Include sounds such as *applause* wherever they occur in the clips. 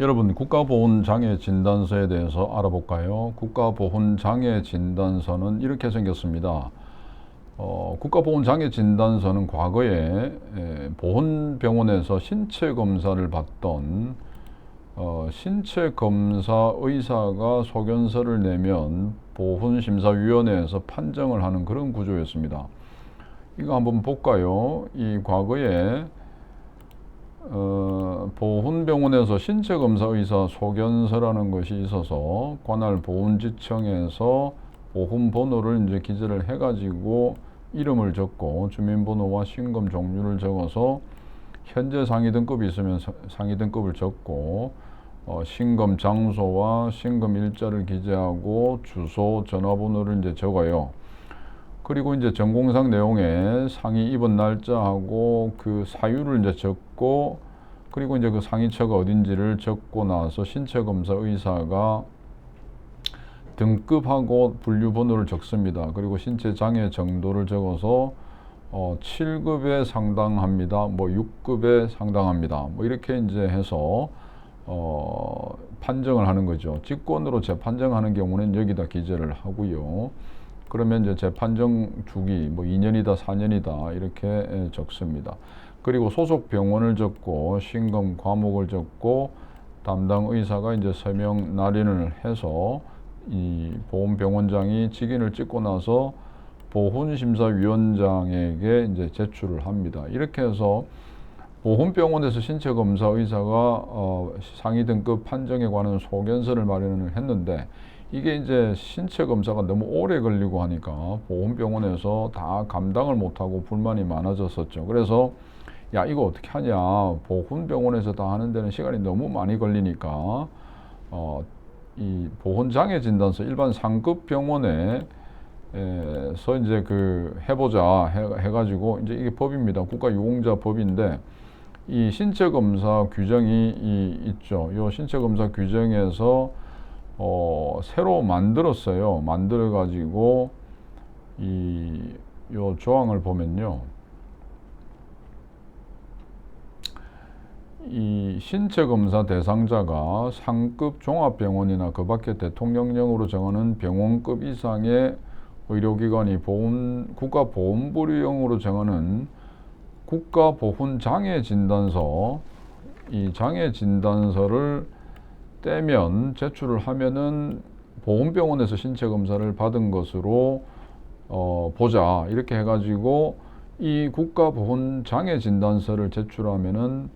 여러분 국가보훈장애 진단서에 대해서 알아볼까요? 국가보훈장애 진단서는 이렇게 생겼습니다. 어, 국가보훈장애 진단서는 과거에 에, 보훈병원에서 신체 검사를 받던 어, 신체 검사 의사가 소견서를 내면 보훈심사위원회에서 판정을 하는 그런 구조였습니다. 이거 한번 볼까요? 이 과거에 어, 보훈병원에서 신체검사 의사 소견서라는 것이 있어서 관할 보훈지청에서 보훈번호를 이제 기재를 해가지고 이름을 적고 주민번호와 신검 종류를 적어서 현재 상위 등급이 있으면 사- 상위 등급을 적고 어, 신검 장소와 신검 일자를 기재하고 주소, 전화번호를 이제 적어요. 그리고 이제 전공상 내용에 상위 입원 날짜하고 그 사유를 이제 적고 그리고 이제 그 상위처가 어딘지를 적고 나서 신체 검사 의사가 등급하고 분류 번호를 적습니다. 그리고 신체 장애 정도를 적어서 어 7급에 상당합니다. 뭐 6급에 상당합니다. 뭐 이렇게 이제 해서 어 판정을 하는 거죠. 직권으로 재판정하는 경우는 여기다 기재를 하고요. 그러면 이제 재판정 주기 뭐 2년이다 4년이다 이렇게 적습니다. 그리고 소속 병원을 적고 신검 과목을 적고 담당 의사가 이제 서명 날인을 해서 이 보훈병원장이 직인을 찍고 나서 보훈심사위원장에게 이제 제출을 합니다. 이렇게 해서 보훈병원에서 신체 검사 의사가 어, 상위 등급 판정에 관한 소견서를 마련을 했는데 이게 이제 신체 검사가 너무 오래 걸리고 하니까 보훈병원에서 다 감당을 못하고 불만이 많아졌었죠. 그래서 야 이거 어떻게 하냐 보훈병원에서 다 하는 데는 시간이 너무 많이 걸리니까 어, 이 보훈장애 진단서 일반 상급 병원에 에서 이제 그 해보자 해, 해가지고 이제 이게 법입니다. 국가 유공자 법인데 이 신체 검사 규정이 이 있죠. 요 신체 검사 규정에서 어, 새로 만들었어요. 만들어 가지고 이 요 조항을 보면요. 이 신체 검사 대상자가 상급 종합병원이나 그 밖에 대통령령으로 정하는 병원급 이상의 의료기관이 보훈 국가보훈부류용으로 정하는 국가보훈장애 진단서 이 장애 진단서를 떼면 제출을 하면은 보훈병원에서 신체 검사를 받은 것으로 어, 보자 이렇게 해가지고 이 국가보훈장애 진단서를 제출하면은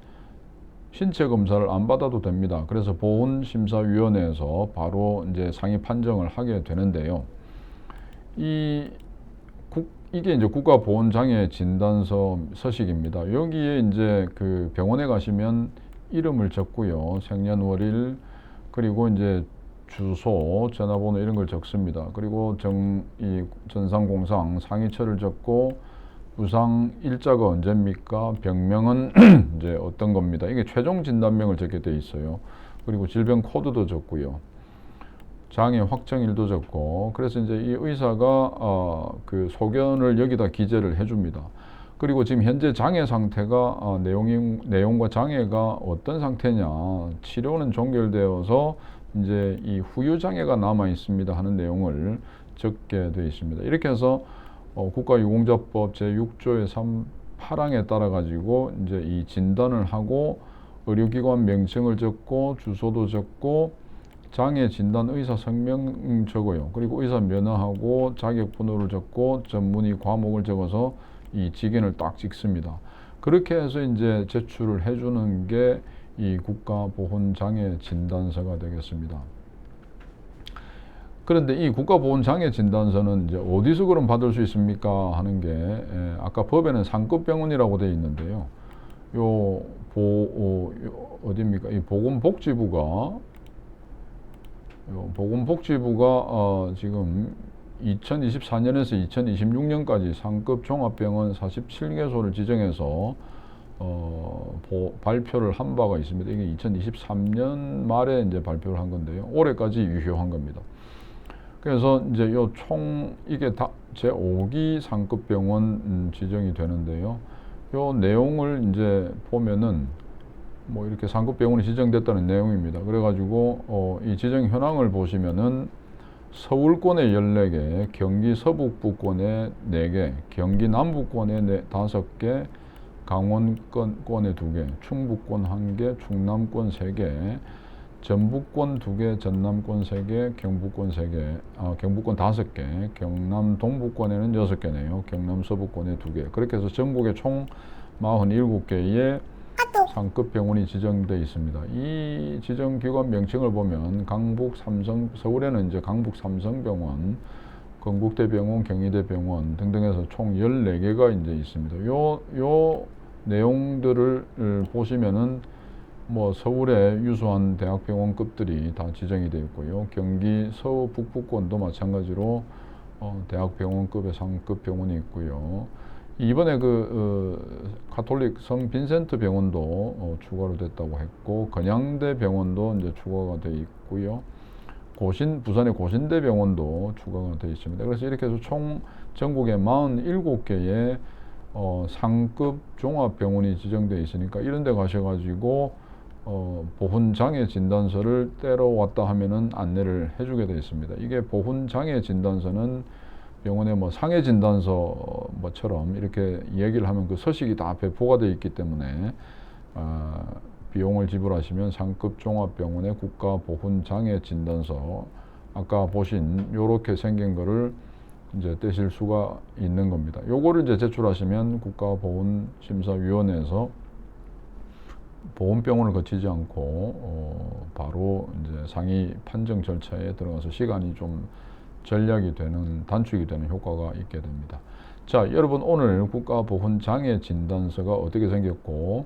신체 검사를 안 받아도 됩니다. 그래서 보훈심사위원회에서 바로 이제 상위 판정을 하게 되는데요. 이 국, 이게 이제 국가보훈장애 진단서 서식입니다. 여기에 이제 그 병원에 가시면 이름을 적고요. 생년월일 그리고 이제 주소, 전화번호 이런 걸 적습니다. 그리고 정, 이 전상공상 상위처를 적고 부상 일자가 언제입니까? 병명은 *clears throat* 이제 어떤 겁니다. 이게 최종 진단명을 적게 돼 있어요. 그리고 질병 코드도 적고요. 장애 확정일도 적고 그래서 이제 이 의사가 어, 그 소견을 여기다 기재를 해줍니다. 그리고 지금 현재 장애 상태가 어, 내용이, 내용과 장애가 어떤 상태냐 치료는 종결되어서 이제 이 후유 장애가 남아 있습니다 하는 내용을 적게 되어 있습니다. 이렇게 해서 어, 국가유공자법 제6조의 3, 8항에 따라 가지고 이제 이 진단을 하고 의료기관 명칭을 적고 주소도 적고 장애 진단 의사 성명 적어요. 그리고 의사 면허하고 자격 번호를 적고 전문의 과목을 적어서 이 직인을 딱 찍습니다. 그렇게 해서 이제 제출을 해주는 게 이 국가보훈장애 진단서가 되겠습니다. 그런데 이 국가보훈장애 진단서는 이제 어디서 그럼 받을 수 있습니까 하는 게 에, 아까 법에는 상급 병원이라고 되어 있는데요. 요 보, 어, 요 어디입니까? 이 보건복지부가 요 보건복지부가 어, 지금 2024년에서 2026년까지 상급 종합병원 47개소를 지정해서 어, 보, 발표를 한 바가 있습니다. 이게 2023년 말에 이제 발표를 한 건데요. 올해까지 유효한 겁니다. 그래서 이제 요 총 이게 다 제 5기 상급 병원 음, 지정이 되는데요. 요 내용을 이제 보면은 뭐 이렇게 상급 병원이 지정됐다는 내용입니다. 그래가지고 어, 이 지정 현황을 보시면은 서울권에 14개, 경기 서북부권에 4개, 경기 남부권에 네- 5개, 강원권에 2개, 충북권 1개, 충남권 3개, 전북권 2개, 전남권 3개, 경북권 3개, 아, 경북권 5개, 경남 동부권에는 6개네요. 경남 서부권에 2개. 그렇게 해서 전국에 총 47개의 상급 병원이 지정돼 있습니다. 이 지정 기관 명칭을 보면 강북 삼성 서울에는 이제 강북 삼성병원, 건국대병원, 경희대병원 등등해서 총 14개가 이제 있습니다. 요, 요 내용들을 보시면은 뭐 서울에 유수한 대학병원급들이 다 지정이 되어 있고요. 경기 서부 북부권도 마찬가지로 어, 대학병원급의 상급 병원이 있고요. 이번에 그 어, 가톨릭 성 빈센트 병원도 어, 추가로 됐다고 했고 건양대 병원도 이제 추가가 돼 있고요. 고신 부산의 고신대 병원도 추가가 되어 있습니다. 그래서 이렇게 해서 총 전국에 47개의 어, 상급 종합병원이 지정되어 있으니까 이런 데 가셔가지고 어, 보훈장애 진단서를 떼러 왔다 하면은 안내를 해주게 되어 있습니다. 이게 보훈장애 진단서는 병원의 뭐 상해 진단서 뭐처럼 이렇게 얘기를 하면 그 서식이 다 배포가 되어 있기 때문에 아, 비용을 지불하시면 상급 종합병원의 국가 보훈 장애 진단서 아까 보신 요렇게 생긴 거를 이제 떼실 수가 있는 겁니다. 요거를 이제 제출하시면 국가보훈심사위원회에서 보훈병원을 거치지 않고 어, 바로 이제 상위 판정 절차에 들어가서 시간이 좀 전략이 되는 단축이 되는 효과가 있게 됩니다. 자, 여러분 오늘 국가보훈장애 진단서가 어떻게 생겼고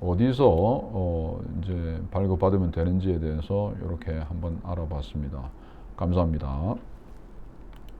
어디서 어, 이제 발급받으면 되는지에 대해서 이렇게 한번 알아봤습니다. 감사합니다.